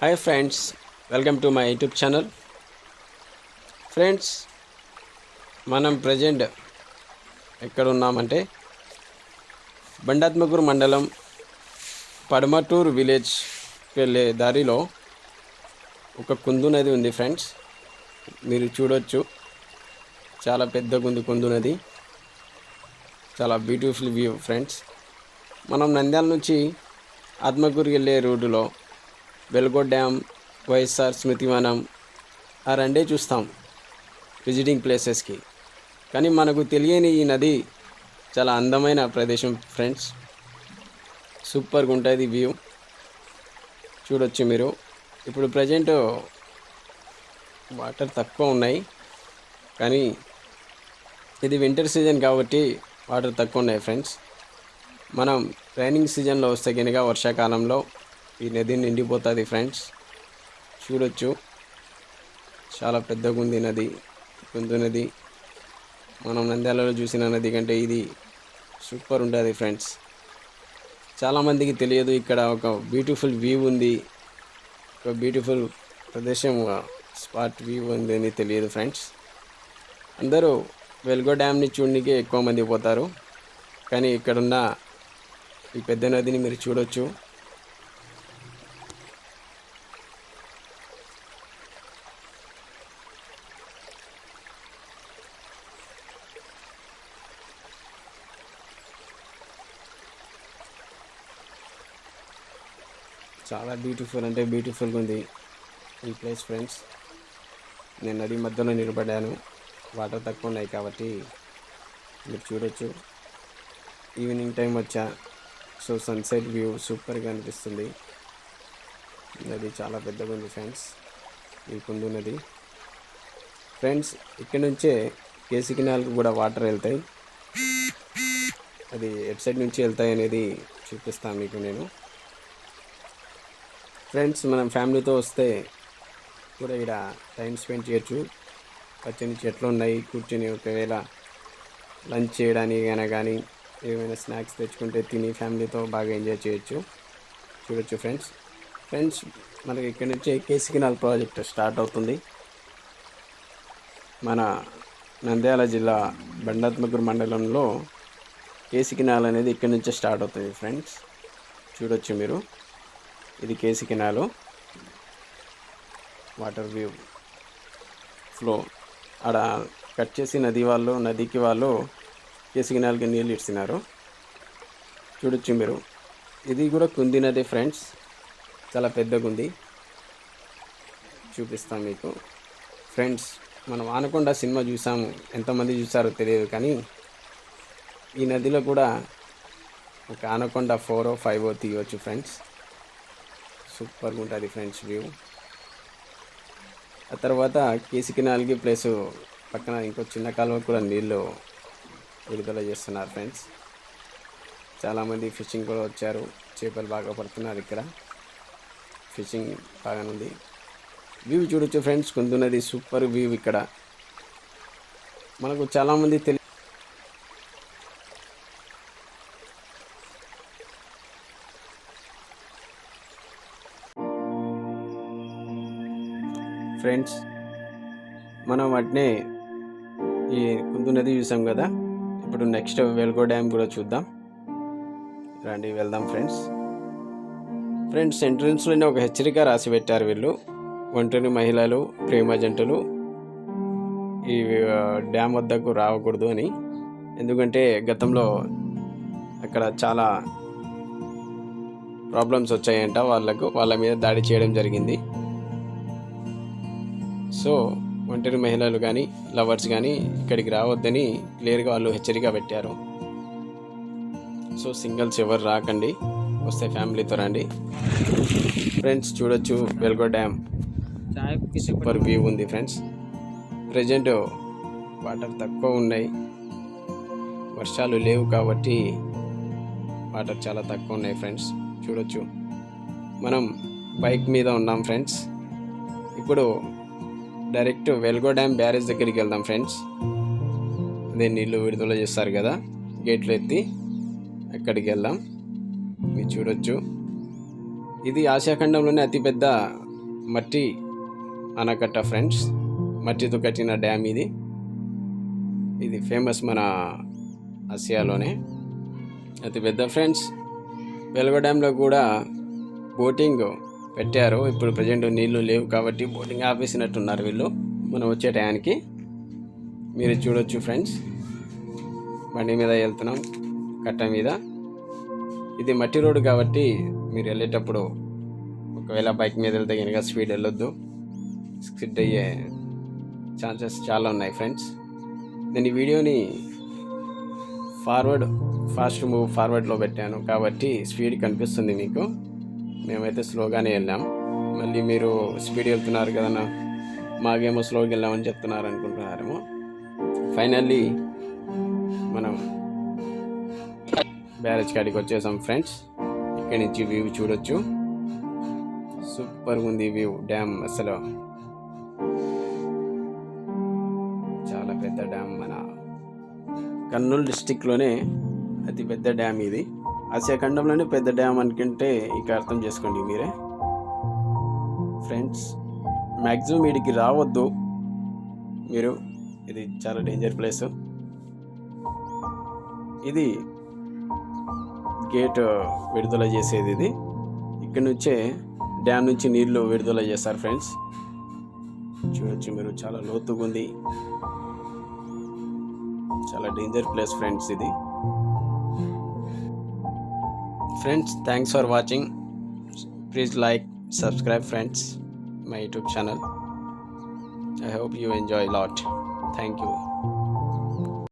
Hi friends welcome to my YouTube channel friends మనం present ఎక్కడ ఉన్నామంటే బండాత్మకూరు మండలం పడమటూరు విలేజ్ వెళ్ళే దారిలో ఒక కుందు నది ఉంది ఫ్రెండ్స్ మీరు చూడొచ్చు. చాలా పెద్ద కుందు కుందు నది. చాలా బ్యూటిఫుల్ వ్యూ ఫ్రెండ్స్ మనం నంద్యాల నుంచి ఆత్మకూరుకి వెళ్ళే రోడ్డులో వెల్గో డ్యామ్ వైఎస్ఆర్ స్మృతివనం ఆ రెండే చూస్తాం విజిటింగ్ ప్లేసెస్కి. కానీ మనకు తెలియని ఈ నది చాలా అందమైన ప్రదేశం ఫ్రెండ్స్. సూపర్గా ఉంటుంది వ్యూ. చూడొచ్చు మీరు. ఇప్పుడు ప్రజెంట్ వాటర్ తక్కువ ఉన్నాయి. కానీ ఇది వింటర్ సీజన్ కాబట్టి వాటర్ తక్కువ ఉన్నాయి ఫ్రెండ్స్. మనం రైనింగ్ సీజన్లో వస్తే కనుక వర్షాకాలంలో ఈ నది నిండిపోతుంది ఫ్రెండ్స్ చూడొచ్చు. చాలా పెద్దగా ఉంది నది గొంతు నది. మనం నంద్యాలలో చూసిన నది కంటే ఇది సూపర్ ఉంటుంది ఫ్రెండ్స్ చాలామందికి తెలియదు ఇక్కడ ఒక బ్యూటిఫుల్ వ్యూ ఉంది. ఒక బ్యూటిఫుల్ ప్రదేశం స్పాట్ వ్యూ ఉంది అని తెలియదు ఫ్రెండ్స్ అందరూ వెల్గో డ్యామ్ని చూడడానికి ఎక్కువ మంది పోతారు. కానీ ఇక్కడున్న ఈ పెద్ద నదిని మీరు చూడొచ్చు. చాలా బ్యూటిఫుల్ అంటే బ్యూటిఫుల్గా ఉంది. ఈ ప్లేస్ ఫ్రెండ్స్ నేను నది మధ్యలో నిలబడ్డాను. వాటర్ తక్కువ ఉన్నాయి కాబట్టి మీరు చూడొచ్చు. ఈవినింగ్ టైం వచ్చా. సో సన్సెట్ వ్యూ సూపర్గా అనిపిస్తుంది. నది చాలా పెద్దగా ఉంది ఫ్రెండ్స్ ఈ కుందు నది. ఫ్రెండ్స్ ఇక్కడ నుంచే కేసీ కెనాల్కి కూడా వాటర్ వెళ్తాయి. అది ఎట్ సైడ్ నుంచి వెళ్తాయి అనేది చూపిస్తాను మీకు నేను. ఫ్రెండ్స్ మనం ఫ్యామిలీతో వస్తే కూడా ఇక్కడ టైం స్పెండ్ చేయొచ్చు. పచ్చని చెట్లు ఉన్నాయి కూర్చొని ఒకవేళ లంచ్ చేయడానికి అయినా కానీ ఏమైనా స్నాక్స్ తెచ్చుకుంటే తిని ఫ్యామిలీతో బాగా ఎంజాయ్ చేయొచ్చు. చూడొచ్చు ఫ్రెండ్స్. ఫ్రెండ్స్ మనకి ఇక్కడ నుంచి కేసికినాల్ ప్రాజెక్ట్ స్టార్ట్ అవుతుంది. మన నంద్యాల జిల్లా బండాత్మకూరు మండలంలో కేసికినాల్ అనేది ఇక్కడ నుంచే స్టార్ట్ అవుతుంది ఫ్రెండ్స్. చూడొచ్చు మీరు. ఇది KC canal. Water view flow. ఆడ కట్ చేసి నది వాళ్ళు నదికి వాళ్ళు కేసీ కెనాల్కి నీళ్ళు ఇస్తున్నారు చూడొచ్చు మీరు. ఇది కూడా కుంది నది ఫ్రెండ్స్. చాలా పెద్దగా ఉంది చూపిస్తాం మీకు. ఫ్రెండ్స్ మనం ఆనకొండ సినిమా చూసాము. ఎంతమంది చూసారో తెలియదు కానీ ఈ నదిలో కూడా ఒక ఆనకొండ ఫోరో ఫైవో తీయవచ్చు ఫ్రెండ్స్. సూపర్గా ఉంటుంది ఫ్రెండ్స్ వ్యూ. ఆ తర్వాత కేసీ కెనాల్కి ప్లస్ పక్కన ఇంకో చిన్న కాలువ కూడా నీళ్ళు విడుదల చేస్తున్నారు ఫ్రెండ్స్. చాలామంది ఫిషింగ్ కూడా వచ్చారు. చేపలు బాగా పడుతున్నారు ఇక్కడ. ఫిషింగ్ బాగానే ఉంది. వ్యూ చూడొచ్చు ఫ్రెండ్స్. కొందున్నది సూపర్ వ్యూ ఇక్కడ. మనకు చాలామంది తెలి ఫ్రెండ్స్ మనం వాటినే ఈ కుందు నది చూసాం కదా. ఇప్పుడు నెక్స్ట్ వెల్గో డ్యామ్ కూడా చూద్దాం. రండి వెళ్దాం ఫ్రెండ్స్. ఫ్రెండ్స్ ఎంట్రన్స్లోనే ఒక హెచ్చరిక రాసి పెట్టారు వీళ్ళు. ఒంటరి మహిళలు ప్రేమ జంటలు ఈ డ్యామ్ వద్దకు రావకూడదు అని. ఎందుకంటే గతంలో అక్కడ చాలా ప్రాబ్లమ్స్ వచ్చాయంట వాళ్ళకు. వాళ్ళ మీద దాడి చేయడం జరిగింది. సో ఒంటరి మహిళలు కానీ లవర్స్ కానీ ఇక్కడికి రావద్దని క్లియర్గా వాళ్ళు హెచ్చరిక పెట్టారు. సో సింగిల్స్ ఎవరు రాకండి వస్తే ఫ్యామిలీతో రండి. ఫ్రెండ్స్ చూడొచ్చు వెల్గో డ్యామ్. సూపర్ వ్యూ ఉంది ఫ్రెండ్స్. ప్రజెంట్ వాటర్ తక్కువ ఉన్నాయి. వర్షాలు లేవు కాబట్టి వాటర్ చాలా తక్కువ ఉన్నాయి ఫ్రెండ్స్. చూడొచ్చు. మనం బైక్ మీద ఉన్నాం ఫ్రెండ్స్. ఇప్పుడు డైరెక్ట్ వెల్గో డ్యామ్ బ్యారేజ్ దగ్గరికి వెళ్దాం ఫ్రెండ్స్. అదే నీళ్ళు విడుదల చేస్తారు కదా గేట్లు ఎత్తి అక్కడికి వెళ్దాం. మీరు చూడొచ్చు. ఇది ఆసియా ఖండంలోనే అతిపెద్ద మట్టి ఆనకట్ట ఫ్రెండ్స్. మట్టితో కట్టిన డ్యామ్ ఇది. ఇది ఫేమస్ మన ఆసియాలోనే. అతిపెద్ద ఫ్రెండ్స్. వెల్గో డ్యాంలో కూడా బోటింగ్ పెట్టారు. ఇప్పుడు ప్రజెంట్ నీళ్ళు లేవు కాబట్టి బోటింగ్ ఆపేసినట్టున్నారు వీళ్ళు. మనం వచ్చే టయానికి మీరు చూడొచ్చు ఫ్రెండ్స్ బండి మీద వెళ్తున్నాం కట్ట మీద. ఇది మట్టి రోడ్డు కాబట్టి మీరు వెళ్ళేటప్పుడు ఒకవేళ బైక్ మీద వెళ్తే కనుక స్పీడ్ వెళ్ళొద్దు. స్కిడ్ అయ్యే ఛాన్సెస్ చాలా ఉన్నాయి ఫ్రెండ్స్ నేను ఈ వీడియోని ఫార్వర్డ్ ఫాస్ట్ మూవ్ ఫార్వర్డ్లో పెట్టాను కాబట్టి స్పీడ్ కనిపిస్తుంది మీకు. మేమైతే స్లోగానే వెళ్ళాం. మళ్ళీ మీరు స్పీడ్ వెళ్తున్నారు కదన్నా మాకేమో స్లోగా వెళ్ళామని చెప్తున్నారు అనుకుంటున్నారేమో. ఫైనల్లీ మనం బ్యారేజ్ కాడికి వచ్చేసాం ఫ్రెండ్స్. ఇక్కడి నుంచి వ్యూ చూడొచ్చు. సూపర్ ఉంది వ్యూ. డ్యామ్ అసలు చాలా పెద్ద డ్యామ్ మన కర్నూలు డిస్టిక్లోనే అతి పెద్ద డ్యామ్ ఇది. ఆసియా ఖండంలోనే పెద్ద డ్యామ్ అనుకుంటే ఇక అర్థం చేసుకోండి మీరే. ఫ్రెండ్స్ మ్యాక్సిమం వీడికి రావద్దు. మీరు ఇది చాలా డేంజర్ ప్లేస్ ఇది గేట్ విడుదల చేసేది ఇది. ఇక్కడ నుంచే డ్యామ్ నుంచి నీళ్ళు విడుదల చేస్తారు ఫ్రెండ్స్. చూడొచ్చు మీరు చాలా లోతుగా ఉంది. చాలా డేంజర్ ప్లేస్ ఫ్రెండ్స్ ఇది. friends thanks for watching. Please like subscribe friends my youtube channel. I hope you enjoy a lot. Thank you.